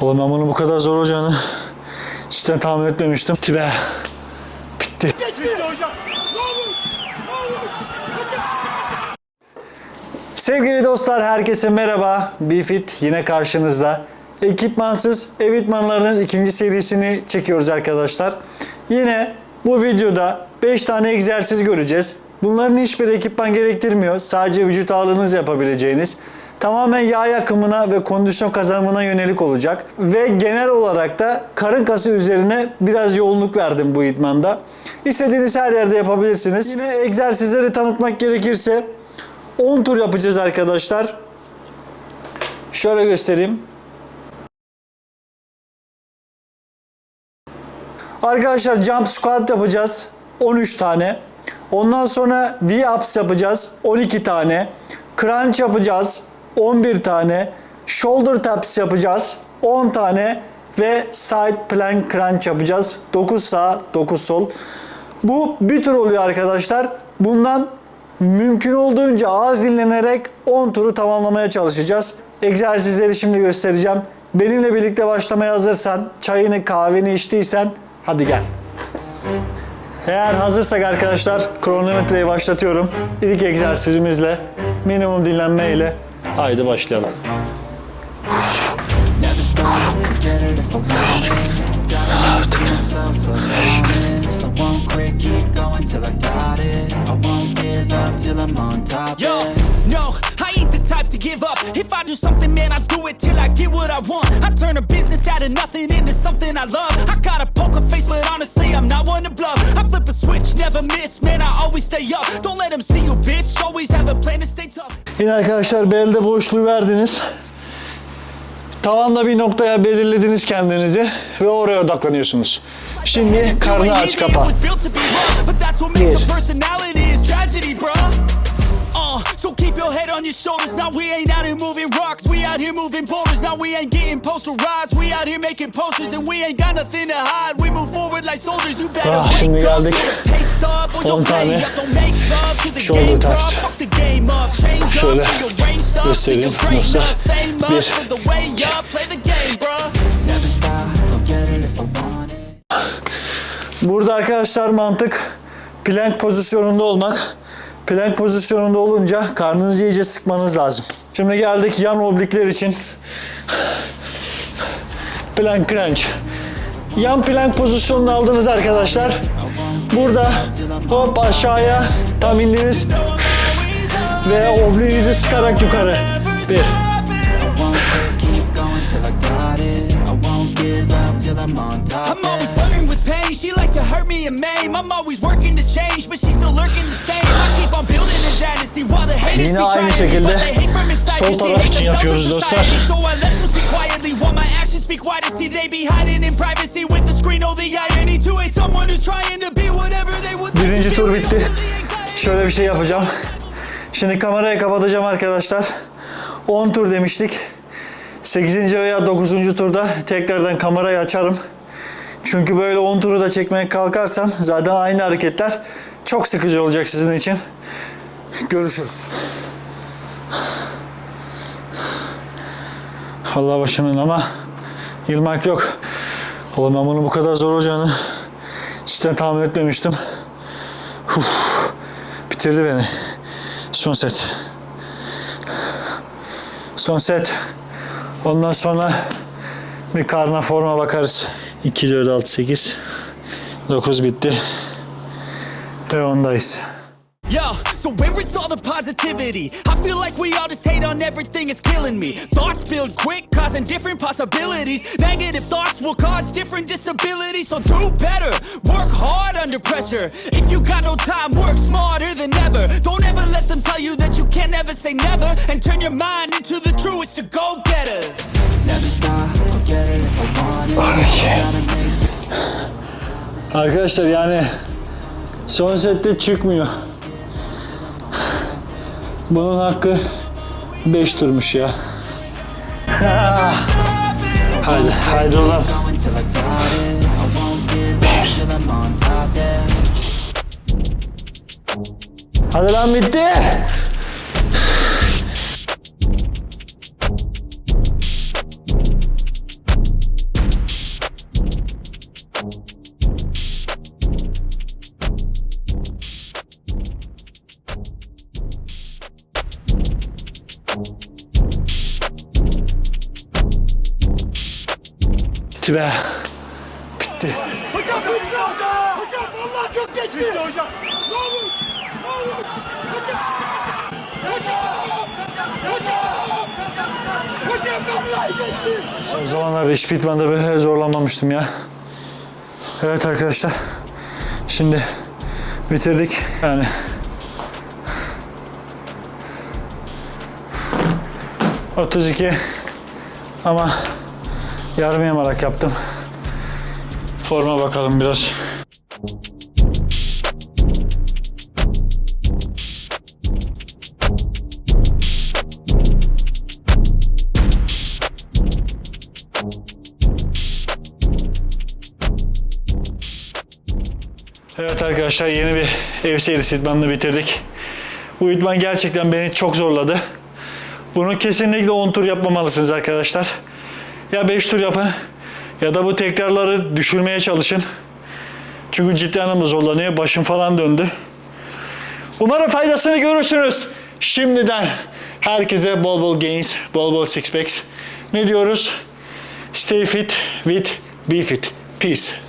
Oğlum ben bunun bu kadar zor olacağını cidden tahmin etmemiştim. Tibe. Bitti. Sevgili dostlar herkese merhaba. Bifit yine karşınızda. Ekipmansız ev idmanlarının ikinci serisini çekiyoruz arkadaşlar. Yine bu videoda 5 tane egzersiz göreceğiz. Bunların hiçbir ekipman gerektirmiyor. Sadece vücut ağırlığınız yapabileceğiniz. Tamamen yağ yakımına ve kondisyon kazanımına yönelik olacak. Ve genel olarak da karın kası üzerine biraz yoğunluk verdim bu idmanda. İstediğiniz her yerde yapabilirsiniz. Yine egzersizleri tanıtmak gerekirse 10 tur yapacağız arkadaşlar. Şöyle göstereyim. Arkadaşlar jump squat yapacağız. 13 tane. Ondan sonra V-ups yapacağız. 12 tane. Crunch yapacağız. 11 tane. Shoulder taps yapacağız. 10 tane. Ve side plank crunch yapacağız. 9 sağ, 9 sol. Bu bir tur oluyor arkadaşlar. Bundan mümkün olduğunca az dinlenerek 10 turu tamamlamaya çalışacağız. Egzersizleri şimdi göstereceğim. Benimle birlikte başlamaya hazırsan, çayını kahveni içtiysen hadi gel. Eğer hazırsak arkadaşlar kronometreyi başlatıyorum. İlk egzersizimizle minimum dinlenme ile haydi başlayalım. Yo, give up. If I do something, man, I do it till I get what I want. I turn a business out of nothing into something I love. I got a poker face, but honestly, I'm not one to bluff. I flip a switch, never miss, man, I always stay up. Don't let them see you, bitch. Always have a plan to stay tough. Yine arkadaşlar belde boşluğu verdiniz. Tavanda bir noktaya belirlediniz kendinizi ve oraya odaklanıyorsunuz. Şimdi karnı aç kapa. was your head on your shoulders. Now we ain't out here moving rocks. We out here moving boulders. Now we ain't getting posterized. We out here making posters and we ain't got nothing to hide. We move forward like soldiers. You better Ah, şimdi geldik. Taste up or 10 you'll play tane shoulder. Change Şöyle göstereyim dostlar. Bir. Burada arkadaşlar mantık plank pozisyonunda olmak. Plank pozisyonunda olunca karnınızı iyice sıkmanız lazım. Şimdi geldik yan oblikler için. Plank crunch. Yan plank pozisyonunu aldınız arkadaşlar. Burada hop aşağıya tam indiniz ve obliğinizi sıkarak yukarı. Bir. Give up till I'm on top, I'm always flirting with pain. She like to hurt me and maim. I'm always working to change, but she's still lurking the same. I keep on building a dynasty while the haters Yine be aynı şekilde but they hate from inside. sol taraf için yapıyoruz dostlar. So I let them speak quietly while my actions speak wider. See, they be hiding in privacy with the screen. Oh, the irony to hate someone who's trying to be whatever they would like Birinci tur bitti. Şöyle bir şey yapacağım. Şimdi kamerayı kapatacağım arkadaşlar. 10 tur demiştik. 8. veya 9. turda tekrardan kamerayı açarım. Çünkü böyle 10 turu da çekmeye kalkarsam zaten aynı hareketler çok sıkıcı olacak sizin için. Görüşürüz. Allah başımın ama yılmak yok. Oğlum ben bunun bu kadar zor olacağını cidden tahmin etmemiştim. Uf, bitirdi beni. Son set. Son set. Ondan sonra bir karna forma bakarız. 2, 4, 6, 8. 9 bitti. Ve ondayız. Yo, so where is all the positivity? I feel like we all just hate on everything, it's killing me. Thoughts build quick, causing different possibilities. Negative thoughts will cause different disabilities. So do better, work hard under pressure. If you got no time, work smarter than ever. Don't ever let them tell you that you can never say never. And turn your mind into the truest to go getters. Arkadaşlar yani son sette çıkmıyor. Bunun hakkı 5 turmuş ya. Haydi, haydi ulan. going till I Bitti be. Bitti. Hocam bitti hocam. Hocam vallahi çok geçti. Bitti hocam. Ne olur. Ne olur. Hocam. Hocam vallahi geçti. Son zamanlarda hiç pitmanda böyle zorlanmamıştım ya. Evet arkadaşlar. Şimdi bitirdik. Yani ...32... ...ama... ...yarım yamarak yaptım. Forma bakalım biraz. Evet arkadaşlar yeni bir ev serisi idmanını bitirdik. Bu idman gerçekten beni çok zorladı. Bunu kesinlikle 10 tur yapmamalısınız arkadaşlar. Ya 5 tur yapın ya da bu tekrarları düşürmeye çalışın. Çünkü ciddi anlamda zorlanıyor. Başım falan döndü. Umarım faydasını görürsünüz. Şimdiden herkese bol bol gains, bol bol six packs. Ne diyoruz? Stay fit with be fit. Peace.